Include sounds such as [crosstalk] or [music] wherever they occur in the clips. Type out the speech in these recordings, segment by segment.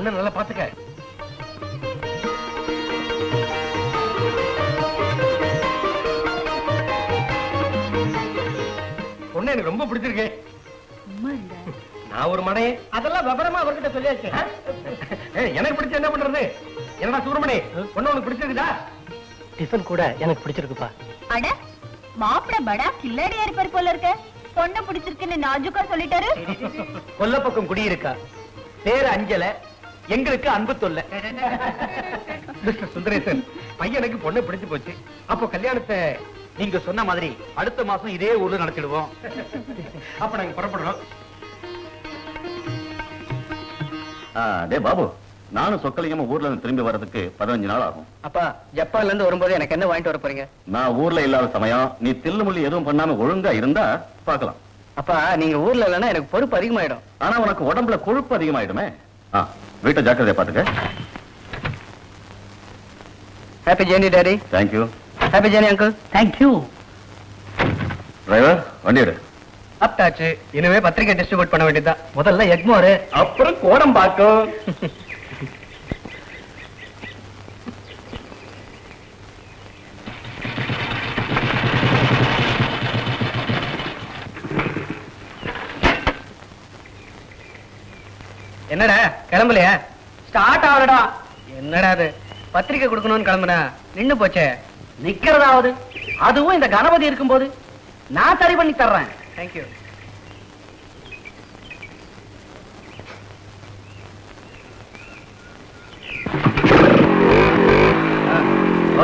பொண்ணு நல்லா பாத்துக்க பொண்ணு எனக்கு ரொம்ப பிடிச்சிருக்கு. நான் ஒரு மடையே அதெல்லாம் விவரமா அவர்கிட்ட சொல்லியாச்சு. ஏய், எனக்கு பிடிச்ச என்ன பண்றது? என்னடா சூரமணி பொண்ணு உனக்கு பிடிச்சிருக்குதா? டிஃபன் கூட எனக்கு பிடிச்சிருக்குப்பா. அட மாப்பிள படா கில்லாடியா இருப்பார் போல இருக்க. பொண்ணு பிடிச்சிருக்குன்னு நாஜுக்கா சொல்லிட்டாரு. கொல்லப்பக்கம் குடியிருக்கா. பேரு அஞ்சல எங்களுக்கு அன்பு தொல்லை. மிஸ்டர் சுந்தரேசன் பையனுக்கு பொண்ணு பிடிச்சு போச்சு. அப்போ கல்யாணத்தை நீங்க சொன்ன மாதிரி அடுத்த மாசம் இதே ஊர்ல நடத்திடுவோம். அப்ப நாங்க புறப்படுறோம். டே பாபு நானும் சொக்கலிங்கமா ஊர்ல இருந்து திரும்பி வர்றதுக்கு பதினஞ்சு நாள் ஆகும். அப்பா ஜப்பான்ல இருந்து வரும்போது எனக்கு என்ன வாங்கிட்டு வர போறீங்க? நான் ஊர்ல இல்லாத சமயம் நீ தில்லுமுள்ளி எதுவும் பண்ணாம ஒழுங்கா இருந்தா பார்க்கலாம். அப்பா நீங்க ஊர்ல இல்லைன்னா எனக்கு பொறுப்பு அதிகமாயிடும். ஆனா உனக்கு உடம்புல கொழுப்பு அதிகமாயிடுமே. ஆ, வீட்டை ஜாக்கிரதையா பாத்துக்க. Happy journey daddy thank you happy journey uncle thank you driver வண்டி எடு. அப்டாச்சு. இனிமே பத்திரிக்கை டிஸ்ட்ரிபியூட் பண்ண வேண்டியதுதான். முதல்ல எக்மோரு. அப்புறம் கோடம் [laughs] என்னடா கிளம்பலையா? ஸ்டார்ட் ஆகலடா. என்னடா அது? பத்திரிக்கை கொடுக்கணும்னு கிளம்புனா நின்னு போச்சே. நிக்கிறதாவது. அதுவும் இந்த கணபதி இருக்கும்போது. நான் சரி பண்ணி தர்றேன். Thank you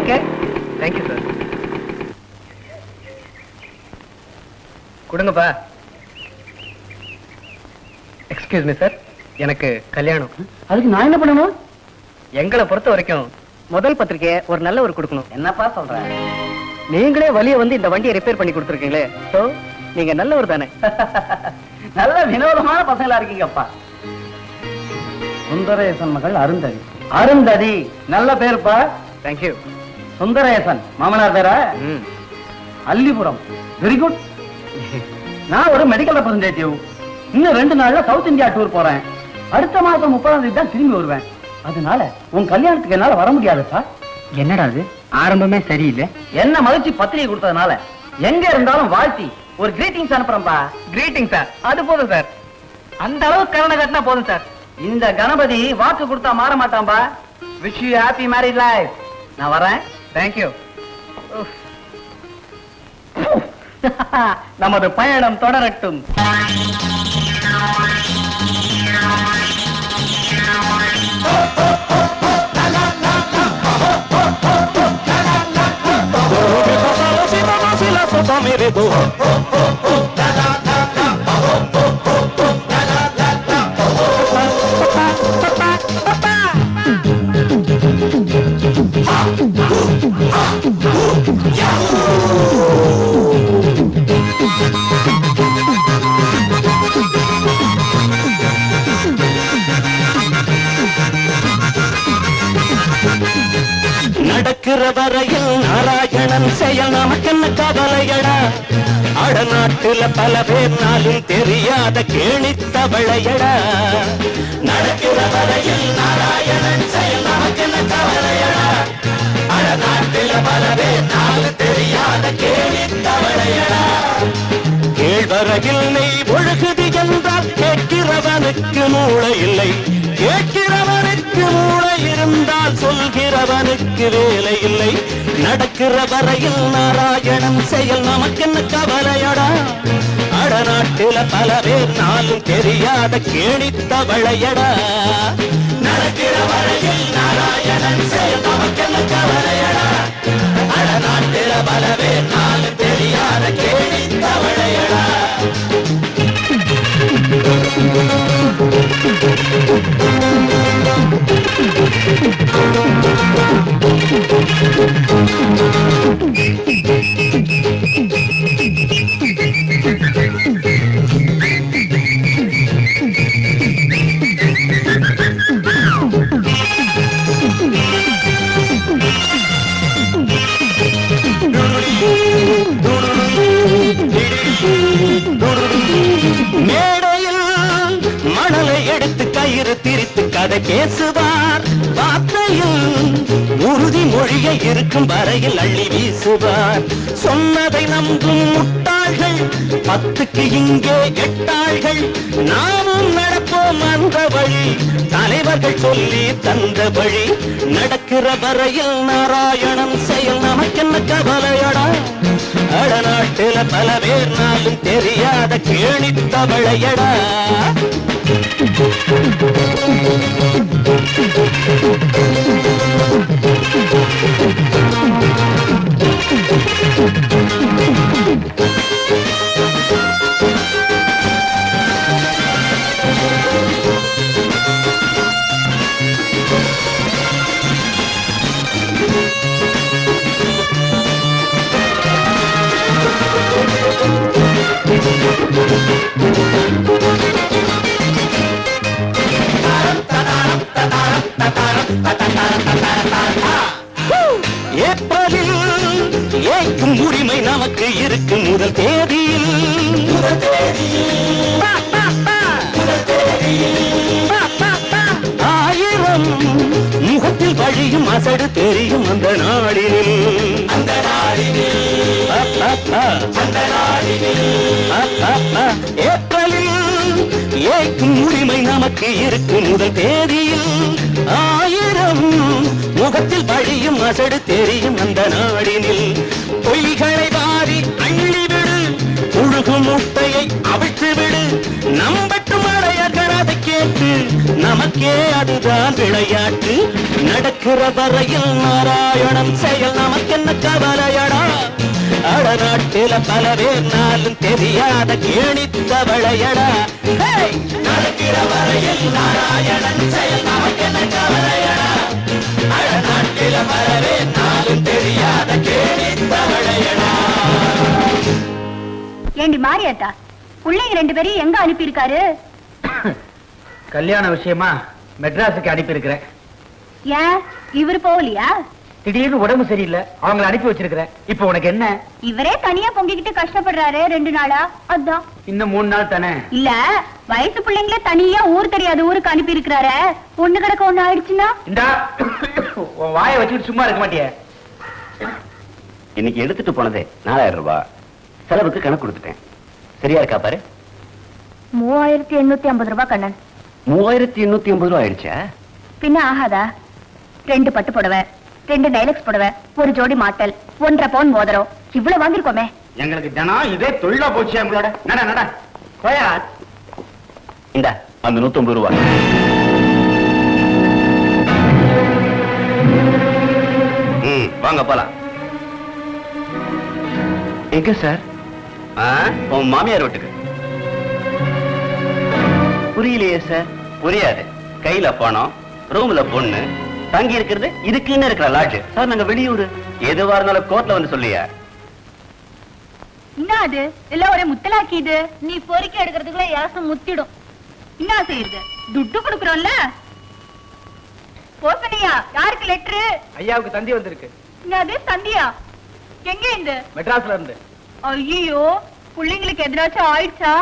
okay thank you sir கொடுங்கப்பா. எக்ஸ்கியூஸ் மீ சார் எனக்கு கல்யாணம். அதுக்கு நான் என்ன பண்ணணும்? எங்களை பொறுத்த வரைக்கும் முதல் பத்திரிக்கையை ஒரு நல்ல ஒரு கொடுக்கணும். என்னப்பா சொல்ற? நீங்களே வழிய வந்து இந்த வண்டியை ரிப்பேர் பண்ணி கொடுத்துருக்கீங்களே. சோ நீங்க நல்லவர் தானே. [laughs] நல்ல வினோதமான பசங்களா இருக்கீங்கப்பா. சுந்தரேசன் மகள் அருந்ததி. அருந்ததி. நல்ல பேருப்பா. தேங்க்யூ சுந்தரேசன் மாமனார் பேரா? அல்லிபுரம் வெரி குட் நான் ஒரு மெடிக்கல் ரெப்ரசன்டேட்டிவ் இன்னும் ரெண்டு நாள்ல சவுத் இந்தியா டூர் போறேன். அடுத்த மாசம் முப்பதாம் தேதி தான் திரும்பி வருவேன். அதனால உன் கல்யாணத்துக்கு என்னால வர முடியாது சார் என்னடா அது? ஆரம்பமே சரியில்லை. என்ன மகிழ்ச்சி பத்திரிகை கொடுத்ததுனால. எங்க இருந்தாலும் வாழ்த்தி ஒரு கிரீட்டிங்ஸ் அனுப்புறேன்பா. கிரீட்டிங் சார் அது போதும் சார் அந்த அளவுக்கு கருணை கட்டினா போதும் சார் இந்த கணபதி வாக்கு கொடுத்தா மாற மாட்டான்பா. Wish you happy married life நான் வரேன். தேங்க்யூ [laughs] நமது பயணம் தொடரட்டும். நடக்கிற வரையில் நாராயணன் செயல் நமக்கென்ன கவலையடா? அடநாட்டுல பல பேர் நாளும் தெரியாத கேணித்தவளையடா. நடக்கிற வரையில் நாராயணன் செயல் நமக்கென்ன கவலையடா? அடநாட்டுல பல பேர் நாளும் தெரியாத கேணித்தவளையடா. கேழ்வரகில் நெய் ஒழுகுது என்றால் கேட்கிறவனுக்கு மூளை இல்லை. கேட்கிறவன் இருந்தால் சொல்கிறவனுக்கு வேலை இல்லை நடக்கிற வரையில் நாராயணன் செயல் நமக்கு என்ன கவலையடா அடநாட்டில பல பேர் நாளும் தெரியாத கேணித்த வளையடா நடக்கிற வரையில் நாராயணன் செயல் நமக்கு என்ன கவலையடா அடநாட்டில பல பேர் நாளும் தெரியாத கேணித்தவளையடா கதை Thank you. உறுதி இருக்கும் வரையில் அள்ளி வீசுவார். சொன்னதை நம்பும் முட்டாள்கள் பத்துக்கு இங்கே எட்டாள்கள். நாமும் நடப்போம் அந்த வழி. தலைவர்கள் சொல்லி தந்த வழி. நடக்கிற வரையில் நாராயணன் செயல் நமக்கென்ன கவலையடா? அடநாட்டில பல பேர் நாளும் தெரியாத கேணித்தவளையடா. அசடு தெரியும் அந்த நாளில் அந்த நாளில் ஏப்ரலில் ஏற்கும் உரிமை நமக்கு இருக்கு முதல் தேதியில். ஆயிரம் முகத்தில் வழியும் அசடு தெரியும் அந்த நாடினில். பொய்களை வாரி அள்ளிவிடு புழுகு முட்டையை அவிழ்த்து விடு. நம்பட்டும் அடையர்கள் அதை கேட்டு நமக்கே அதுதான் விளையாட்டு. நடக்கிற வரையில் நாராயணன் செயல் நமக்கென்ன கவலையடா? அடநாட்டில பல பேர் நாளும் தெரியாத கேணித்தவளையடா. ஹே! நடக்கிற வரையில் நாராயணன் செயல் நமக்கென்ன கவலையடா? அடநாட்டில பல பேர் நாளும் தெரியாத கேணித்தவளையடா. ஏண்டி மாரியாத்தா பிள்ளைங்க ரெண்டு பேரையும் எங்க அனுப்பியிருக்காரு? கல்யாண விஷயமா மெட்ராஸுக்கு அனுப்பி இருக்கிறேன் ஏன் இவர் போகலையா? திடீர்னு உடம்பு சரியில்லை. அவங்கள அனுப்பி வச்சிருக்கிறேன். இப்போ உனக்கு என்ன? இவரே தனியா பொங்கிக்கிட்டு கஷ்டப்படுறாரு ரெண்டு நாளா? அதான். இன்னும் மூணு நாள் தானே? இல்ல வயசு பிள்ளைங்கள தனியா ஊர் தெரியாத ஊருக்கு அனுப்பி இருக்கிறாரு ஒண்ணு கிடக்க ஒண்ணு ஆயிடுச்சுன்னா? இந்தா உன் வாயை வச்சுக்கிட்டு சும்மா இருக்க மாட்டியே. இன்னைக்கு எடுத்துட்டு போனதே நாலாயிரம் ரூபாய் செலவுக்கு கணக்கு கொடுத்துட்டேன். சரியா இருக்கா பாரு? மூவாயிரத்தி எண்ணூத்தி ஐம்பது ரூபாய் கண்ணன். மூவாயிரத்தி எண்ணூத்தி ஐம்பது ரூபாய் ஆயிடுச்சா? பின்ன ஆகாதா? ரெண்டு பட்டு புடவை ரெண்டு டைலக்ஸ் புடவை ஒரு ஜோடி மாட்டல் ஒன்றரை பவுன் மோதிரம். இவ்வளவு வாங்கிருக்கோமே எங்களுக்கு தினம் இதே தொழிலா போச்சு எங்களோட நட நட. போயா இந்த அந்த நூத்தி ஐம்பது ரூபாய் வாங்க போலாம். எங்க சார்? உன் மாமியார் வீட்டுக்கு. புரியலையே சார். புரியாது. கையில பணம் ரூம்ல பொண்ணு. தங்கி இருக்கிறது இதுக்குன்னு இருக்கிற லாட்ஜ் சார் நாங்க வெளியூர். எதுவா இருந்தாலும் கோர்ட்ல வந்து சொல்லியா. என்ன அது? எல்லாம் ஒரே முத்தலாக்கி இது. நீ பொறுக்கி எடுக்கிறதுக்குள்ள யாசம் முத்திடும். என்ன செய்யுது துட்டு கொடுக்குறோம்ல? போசனியா யாருக்கு லெட்ரு ஐயாவுக்கு தந்தி வந்திருக்கு. என்னது சந்தியா? எங்க இந்த? மெட்ராஸ்ல இருந்து. ஐயோ பிள்ளைங்களுக்கு எதிராச்சும் ஆயிடுச்சா?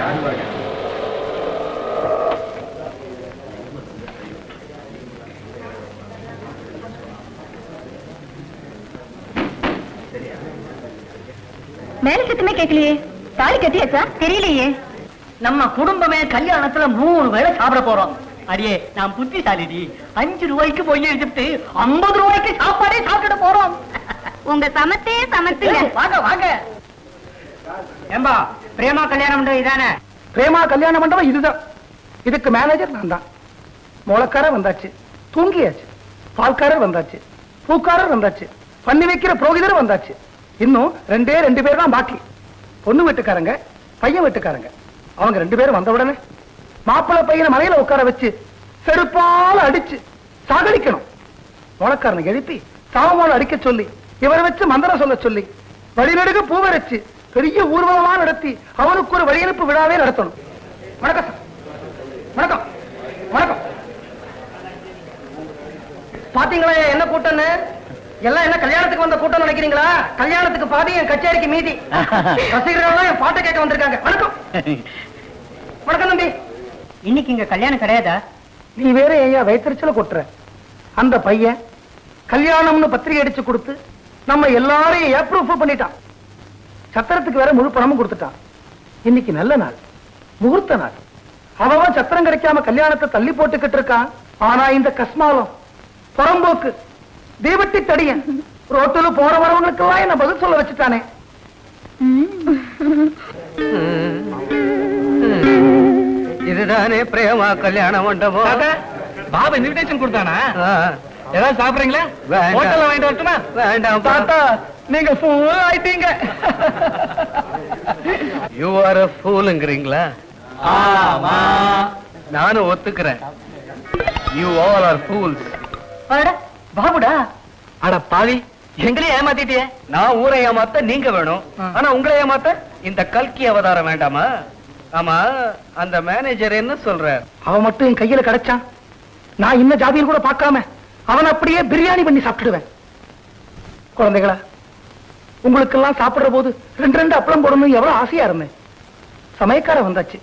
மேல சத்தமே கேட்கலையே. தாலி கட்டியாச்சா? தெரியலையே. நம்ம குடும்பமே கல்யாணத்துல மூணு வேளை சாப்பிட போறோம். அடியே நான் புத்திசாலிடி. அஞ்சு ரூபாய்க்கு பொய் எடுத்துட்டு ஐம்பது ரூபாய்க்கு சாப்பாடே சாப்பிட போறோம். உங்க சமத்தே சமத்துங்க. வாங்க வாங்க. ஏம்பா பிரேமா கல்யாண மண்டபம் இதானே? பிரேமா கல்யாண மண்டபம் இதுதான். இதுக்கு மேனேஜர் நான் தான் முளக்காரர் வந்தாச்சு. தூங்கியாச்சு. பால்காரர் வந்தாச்சு. பூக்காரர் வந்தாச்சு. பண்ணி வைக்கிற புரோகிதர் வந்தாச்சு. இன்னும் ரெண்டே ரெண்டு பேர் தான் பாக்கி. பொண்ணு வீட்டுக்காரங்க பையன் வீட்டுக்காரங்க. அவங்க ரெண்டு பேரும் வந்த உடனே மாப்பிள்ளை பையனை மலையில உட்கார வச்சு செருப்பால அடிச்சு சாகடிக்கணும். முளக்காரனை எழுப்பி சாவமோல அடிக்க சொல்லி இவரை வச்சு மந்திரம் சொல்ல சொல்லி வழிநடுக பூவரைச்சு பெரிய ஊர்வலமா நடத்தி அவனுக்கு ஒரு வழியனுப்பு விழாவே நடத்தணும். வணக்கம் சார் வணக்கம் வணக்கம். பாத்தீங்களா என்ன கூட்டம்னு? எல்லாம் என்ன கல்யாணத்துக்கு வந்த கூட்டம் நினைக்கிறீங்களா? கல்யாணத்துக்கு பாதி என் கச்சேரிக்கு மீதி. [laughs] ரசிகர்கள் என் பாட்டை கேட்க வந்திருக்காங்க. வணக்கம். வணக்கம் தம்பி. இன்னைக்கு இங்க கல்யாணம் கிடையாதா? நீ வேற ஐயா வயிற்றுச்சல கொட்டுற? அந்த பையன் கல்யாணம்னு பத்திரிகை அடிச்சு கொடுத்து நம்ம எல்லாரையும் ஏப்ரூவ் பண்ணிட்டான். சத்திரத்துக்கு வேற முழு பணமும் கொடுத்துட்டான். இன்னைக்கு நல்ல நாள் முகூர்த்த நாள். அவன் சத்திரம் கிடைக்காம கல்யாணத்தை தள்ளி போட்டுக்கிட்டு இருக்கான். ஆனா இந்த கஸ்மாலம் புறம்போக்கு தீபட்டி தடியன் ரோட்டுல போற வரவங்களுக்கு எல்லாம் என்ன பதில் சொல்ல வச்சுட்டானே. இதுதானே பிரேமா கல்யாண மண்டபம்? பாபா இன்விடேஷன் கொடுத்தானா. ஏதாவது சாப்பிடுறீங்களா? வேண்டாம். ஹோட்டல்ல வாங்கிட்டு வரட்டுமா? வேண்டாம். தாத்தா நீங்க ஃபூல் ஆயிட்டீங்க. யூ ஆர் a ஃபூலுங்கிறீங்களா ஆமா. நானும் ஒத்துக்கிறேன். யூ ஆல் ஆர் ஃபூல்ஸ் பாபுடா. அட பாவி. எங்களையும் ஏமாத்திட்டியே? நான் ஊரை ஏமாத்த நீங்க வேணும். ஆனா உங்களை ஏமாத்த இந்த கல்கி அவதாரம் வேண்டாமா? ஆமா அந்த மேனேஜர் என்ன சொல்ற அவன் மட்டும் என் கையில கிடைச்சான். நான் இன்ன ஜாதியில் கூட பார்க்காம அவன் அப்படியே பிரியாணி பண்ணி சாப்பிட்டுடுவேன். குழந்தைகளா உங்களுக்கெல்லாம் சாப்பிடுற போது ரெண்டு ரெண்டு அப்பளம் போடணும் எவ்வளவு ஆசையா இருந்தேன். சமயக்கார வந்தாச்சு.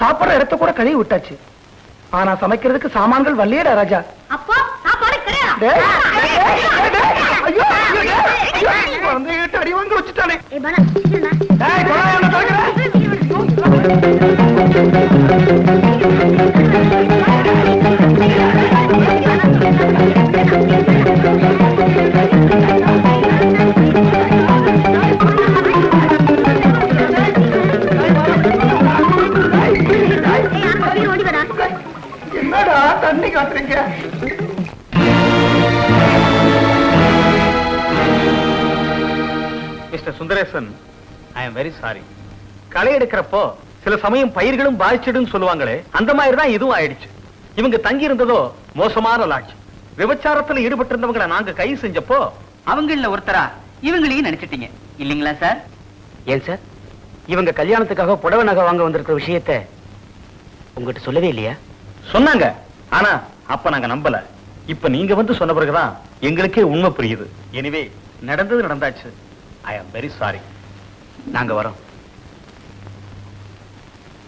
சாப்பிடுற இடத்த கூட கழுவி விட்டாச்சு. ஆனா சமைக்கிறதுக்கு சாமான்கள் வல்லையடா ராஜா. அப்போ சாப்பாடு தண்ணி காட்டுறீங்க. Mister Sundaresan I am very sorry களை எடுக்கிறப்போ சில சமயம் பயிர்களும் பாதிச்சிடுன்னு சொல்லுவாங்களே அந்த மாதிரி தான் இதுவும் ஆயிடுச்சு. இவங்க தங்கி இருந்ததோ மோசமான லாட்ஜ். விபச்சாரத்துல ஈடுபட்டு இருந்தவங்களை நாங்க கை செஞ்சப்போ அவங்கள ஒருத்தரா இவங்களையும் நினைச்சிட்டீங்க. இல்லீங்களா சார்? ஏன் சார்? இவங்க கல்யாணத்துக்காக புடவை நகை வாங்க வந்திருக்கிற விஷயத்த உங்ககிட்ட சொல்லவே இல்லையா? சொன்னாங்க. ஆனா அப்ப நாங்க நம்பல. இப்ப நீங்க வந்து சொன்ன பிறகுதான் எங்களுக்கே உண்மை புரியுது. எனிவே நடந்தது நடந்தாச்சு. ஐ ஆம் வெரி சாரி நாங்க வரோம்.